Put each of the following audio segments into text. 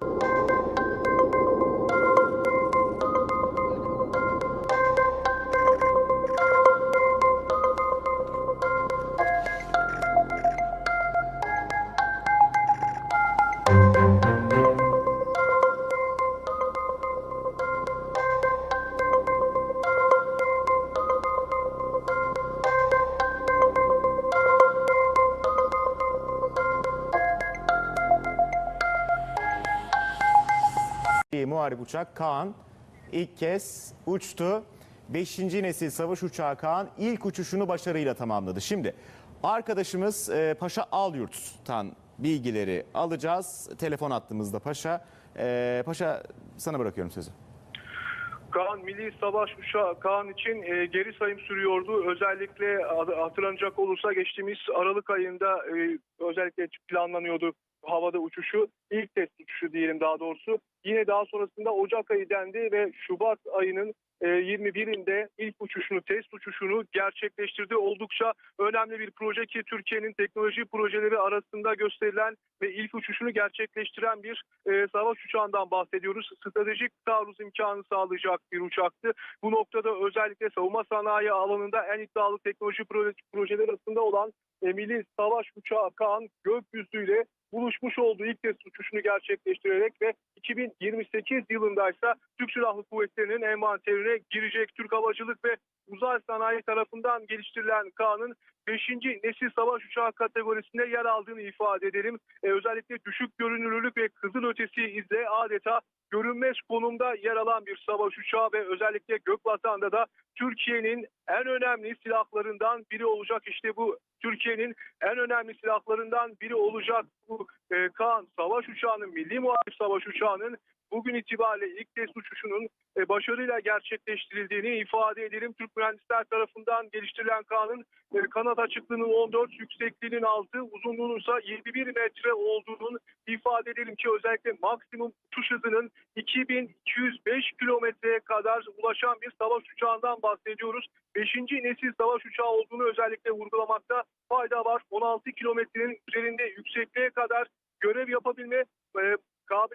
you Bir muharip uçak Kaan ilk kez uçtu. Beşinci nesil savaş uçağı Kaan ilk uçuşunu başarıyla tamamladı. Şimdi arkadaşımız e, Paşa Alyurt'tan bilgileri alacağız. Telefon attığımızda Paşa. E, Paşa sana bırakıyorum sözü. Kaan Milli Savaş Uçağı Kaan için e, geri sayım sürüyordu. Özellikle hatırlanacak olursa geçtiğimiz Aralık ayında e, özellikle planlanıyordu havada uçuşu. İlk test uçuşu diyelim daha doğrusu. Yine daha sonrasında Ocak ayı dendi ve Şubat ayının e, 21'inde ilk uçuşunu, test uçuşunu gerçekleştirdi. Oldukça önemli bir proje ki Türkiye'nin teknoloji projeleri arasında gösterilen ve ilk uçuşunu gerçekleştiren bir e, savaş uçağından bahsediyoruz. Stratejik taarruz imkanı sağlayacak bir uçaktı. Bu noktada özellikle savunma sanayi alanında en iddialı teknoloji proje, projeleri arasında olan e, Savaş Uçağı Kaan gökyüzüyle buluşmuş olduğu ilk test uçuşunu gerçekleştirerek ve 2028 yılında ise Türk Silahlı Kuvvetleri'nin envanterine girecek Türk Havacılık ve Uzay Sanayi tarafından geliştirilen Kaan'ın 5. nesil savaş uçağı kategorisinde yer aldığını ifade edelim. Ee, özellikle düşük görünürlülük ve kızıl ötesi izle adeta görünmez konumda yer alan bir savaş uçağı ve özellikle Gökvatan'da da Türkiye'nin en önemli silahlarından biri olacak. İşte bu Türkiye'nin en önemli silahlarından biri olacak bu e, Kaan savaş uçağının, milli muharip savaş uçağının bugün itibariyle ilk test uçuşunun e, başarıyla gerçekleştirildiğini ifade edelim. Türk mühendisler tarafından geliştirilen Kaan'ın e, kanat açıklığının 14, yüksekliğinin 6, uzunluğunun ise 21 metre olduğunun ifade edelim ki özellikle maksimum uçuş hızının 2205 kilometreye kadar ulaşan bir savaş uçağından bahsediyoruz. 5. nesil savaş uçağı olduğunu özellikle vurgulamakta fayda var. 16 kilometrenin üzerinde yüksekliğe kadar görev yapabilme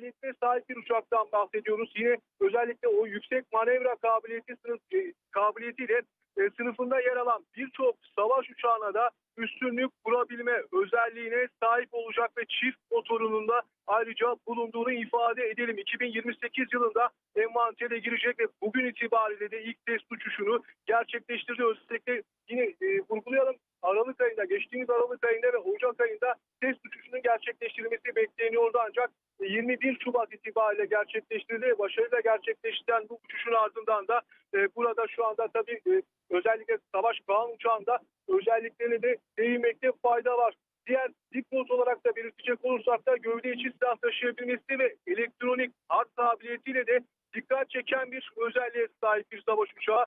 kabiliyetine sahip bir uçaktan bahsediyoruz. Yine özellikle o yüksek manevra kabiliyeti sınıf, e, kabiliyetiyle e, sınıfında yer alan birçok savaş uçağına da üstünlük kurabilme özelliğine sahip olacak ve çift motorunun da ayrıca bulunduğunu ifade edelim. 2028 yılında envantere girecek ve bugün itibariyle de ilk test uçuşunu gerçekleştirdi. Özellikle yine e, vurgulayalım Aralık ayında, geçtiğimiz Aralık ayında ve Ocak ayında test uçuşunun gerçekleştirilmesi bekleniyordu ancak 21 Şubat itibariyle gerçekleştirildi. Başarıyla gerçekleştirilen bu uçuşun ardından da e, burada şu anda tabii e, özellikle Savaş Kaan uçağında özelliklerine de değinmekte fayda var. Diğer dipnot olarak da belirtecek olursak da gövde içi silah taşıyabilmesi ve elektronik harp kabiliyetiyle de dikkat çeken bir özelliğe sahip bir savaş uçağı.